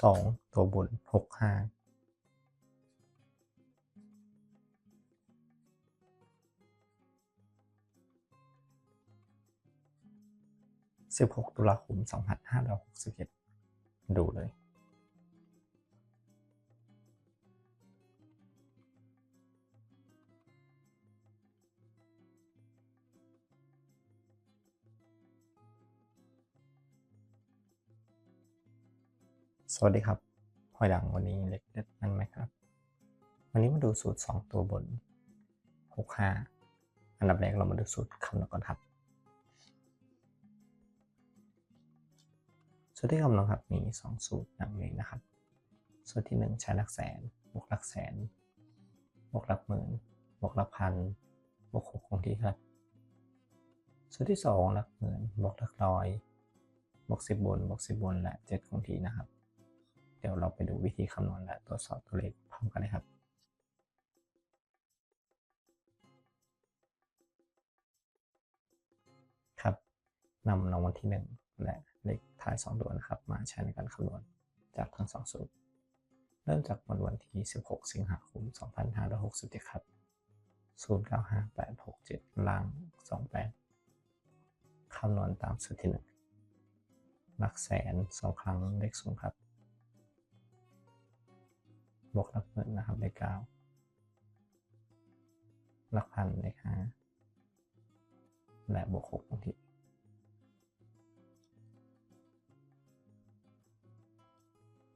สองตัวบนหกห้าสิบหกตุลาคมสองพันห้าร้อยหกสิบเอ็ดดูเลย สวัสดีครับหอยดังวันนี้เล็กเด็ดนั่นไหมครับ วันนี้มาดูสูตร 2 ตัวบน 65 อันดับแรกเรามาดูสูตรคำนวณก่อนครับ สูตรที่คำนวณครับมี 2 สูตรดังนี้นะครับ สูตรที่ 1 ใช้หลักแสนบวกหลักแสนบวกหลักหมื่นบวกหลักพันบวกหกคงที่ครับ สูตรที่ 2 หลักหมื่นบวกหลักร้อยบวกสิบบนบวกสิบบนและเจ็ดคงที่นะครับ เดี๋ยวเราไปดูวิธีคำนวณและตรวจสอบตัวเลขพร้อมกันเลยครับครับนำรางวัลที่ 1 และเลขท้าย 2 ตัวนะครับ มาใช้ในการคำนวณจากทั้งสองสูตร เริ่มจากวันวันที่ 16 สิงหาคม 2567 ครับ 095867ล่าง 28คำนวณตามสูตรที่ 1 หลักแสนสองครั้งเลขศูนย์ครับ บวกหลักหมื่นนะครับเลขเก้าหลักพันเลขห้าและบวกหกบางที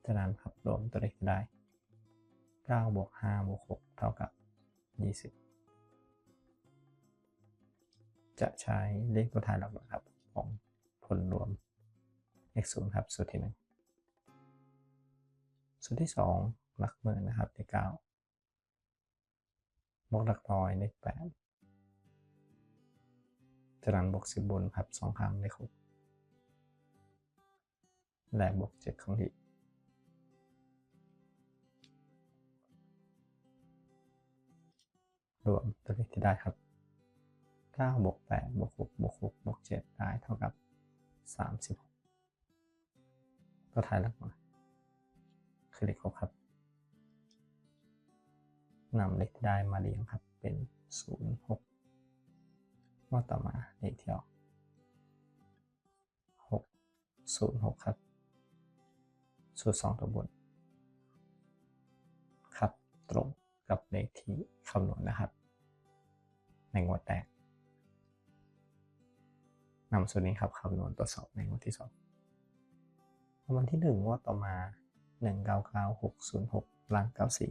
จากนั้นครับรวมตัวเลขได้เก้าบวกห้าบวกหกเท่ากับยี่สิบจะใช้เลขตัวท้ายหลักน่วยครับของผลรวมเลขศูนย์ครับ สูตรที่หนึ่งสูตรที่สอง หลักหมื่นนะครับเลขเก้าบวกหลักร้อยเลขแปดจากนั้นบวกสิบบนครับสองครั้งเลขหกและบวกเจ็ดครั้งที่รวมตัวเลขที่ได้ครับเก้าบวก อมาเลขที่ออกหกศูนย์หกครับสูตรสองตัวบนครับตรงกับเลขที่คำนวณนะครับ ในงวดแรกนำสูตรนี้ครับคำนวณตรวจสอบในงวดที่สองรางวัลที่หนึ่งงวดต่อมาหนึ่งเก้าเก้าหกศูนย์หกล่างเก้าสี่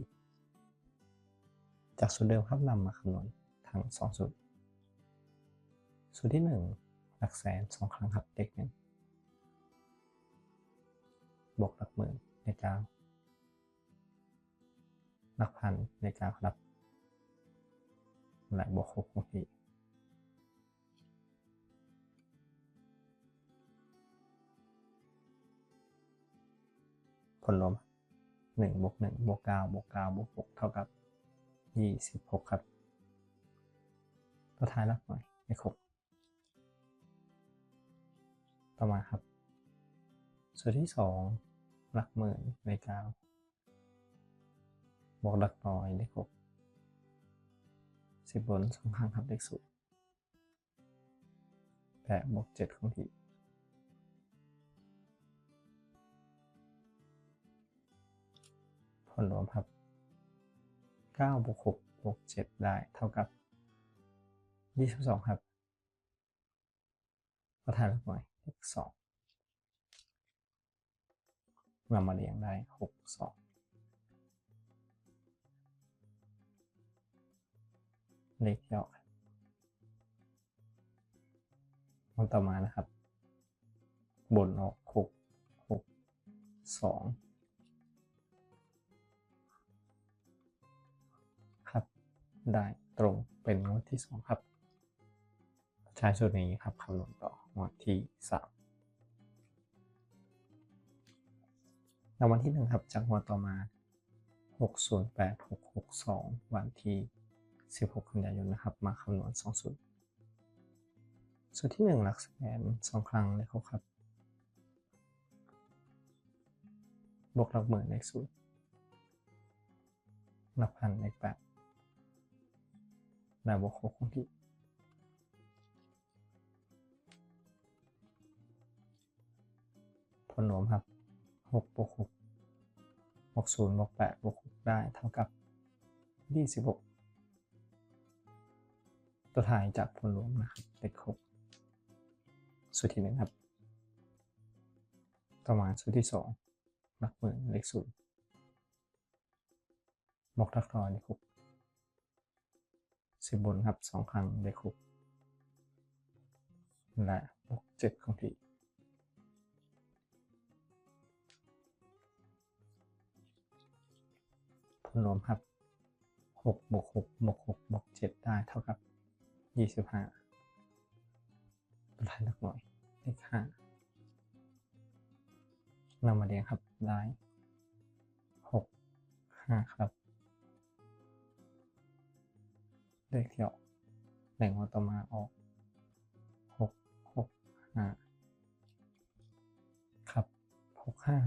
จากสูตรเดิมครับนำมาคำนวณทั้งสองสูตร สูตรที่หนึ่งหลักแสนสองครั้งครับเลขหนึ่งบวกหลักหมื่นในเก้าหลักพันในเก้าครับและบวกหกคงที่ผลรวมหนึ่งบวกหนึ่งบวกเก้าบวกเก้าบวกหกเท่ากับยี่สิบหกครับ ตัวท้ายหลักหน่อยเลขหก ต่อมาครับ ส่วนที่สองหลักหมื่นเลขเก้าบวกหลักร้อยเลขหกสิบบนสองครั้งครับเลขศูนย์แปดบวกเจ็ดคงที่ผลรวมครับ9บวก6บวก7ได้เท่ากับ22ครับประธานหน่วย เลข2เรามาเรียงได้ 6 2 เลขย่อมันต่อมานะครับ บนออก 6 6 2ครับได้ตรงเป็นงวดที่สองครับ ใช้สูตรนี้ครับคำนวณต่อ วดที่สามรางวัลที่หนึ่งครับจากงวดต่อมาหกศูนย์แปดหกหกสองวันที่สิบหกกันยายนนะครับ มาคำนวณสองสูตรสูตรที่หนึ่งหลักแสนสองครั้งเลยครับ บวกหลักหมื่นเลขศูนย์หลักพันเลขแปดและบวกหกคงที่ ผลรวมครับหกบวกหกบวกศูนย์บวกแปดบวกหกได้เท่ากับยี่สิบหกตัวถ่ายจากผลรวมนะครับเลขหกสูตรที่หนึ่งครับ ต่อมาสูตรที่สองหลักหมื่นเลขศูนย์บวกหลักร้อยเลขหกสิบบนครับสองครั้งเลขหกและบวกเจ็ดคงที่ ผลรวมครับหกบวกหกบวกหกบวกเจ็ดได้เท่ากับยี่สิบห้าตัวท้ายหลักหน่วยเลขห้านำมาเรียงครับได้หกห้าครับ เลขที่ออกแบ่งมาต่อมาออกหกหกห้าครับหกห้า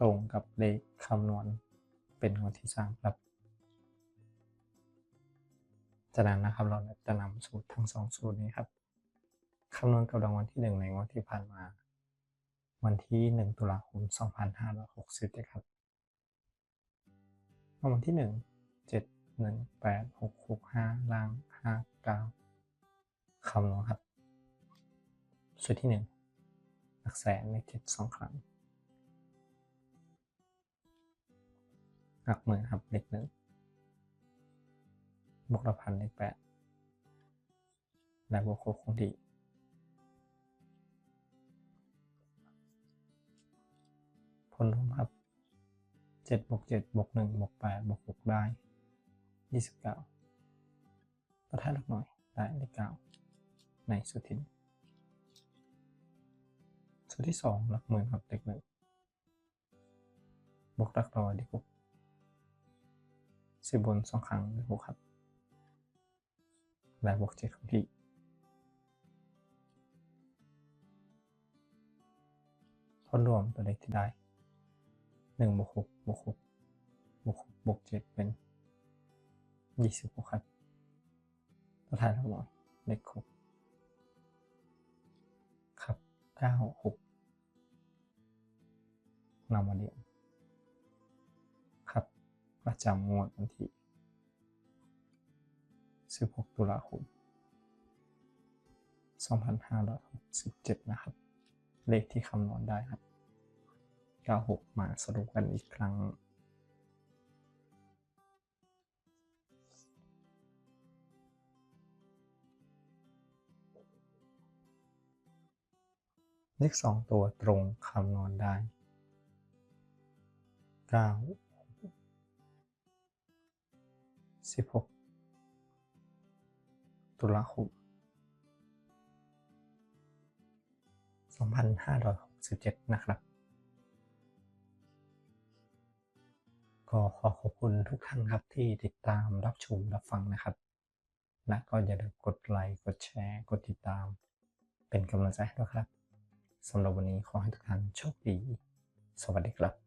ตรงกับเลขคำนวณ เป็นงวดที่สามครับจากนั้นนะครับเราจะนำสูตรทั้งสองสูตรนี้ครับคำนวณกับรางวัลที่หนึ่งในงวดที่ผ่านมา วันที่หนึ่งตุลาคมสองพันห้าร้อยหกสิบนะครับรางวัลที่หนึ่งเจ็ดหนึ่งแปดหกหกห้าล่างห้าเก้าคำนวณครับสูตรที่หนึ่งหลักแสนในเจ็ดสองครั้ง หลักหมื่นครับเลขหนึ่งบวกละพันเลขแปดและบวกหกคงที่ผลรวมครับเจ็ดบวกเจ็ดบวกหนึ่งบวกแปดบวกหกได้ยี่สิบเก้าตัวท้ายหลักหน่วยได้เลขเก้าในสุดที่หนึ่งสุดที่สองหลักหมื่นครับเลขหนึ่งบวกหลักร้อยเลขหก สิบบนสองครั้งเลขหกครับและบวกเจ็ดของที่ผลรวมตัวเลขที่ได้หนึ่งบวกหกบวกหกบวกหกบวกเจ็ดเป็นยี่สิบหกครับตัวท้ายทั้งหมดเลขหกครับเก้าหกนำมาเรียง ประจำงวดวันที่ 16 ตุลาคม 2567 นะครับ เลขที่คำนวณได้ครับ 96 มาสรุปกันอีกครั้ง เลข 2 ตัวตรงคำนวณได้ 9 16 ตุลาคม 2567 นะครับ ก็ขอขอบคุณทุกท่านครับที่ติดตามรับชมรับฟังนะครับและก็อย่าลืมกดไลค์ กดแชร์ กดติดตาม เป็นกำลังใจให้ด้วยครับสำหรับวันนี้ขอให้ทุกท่านโชคดี สวัสดีครับ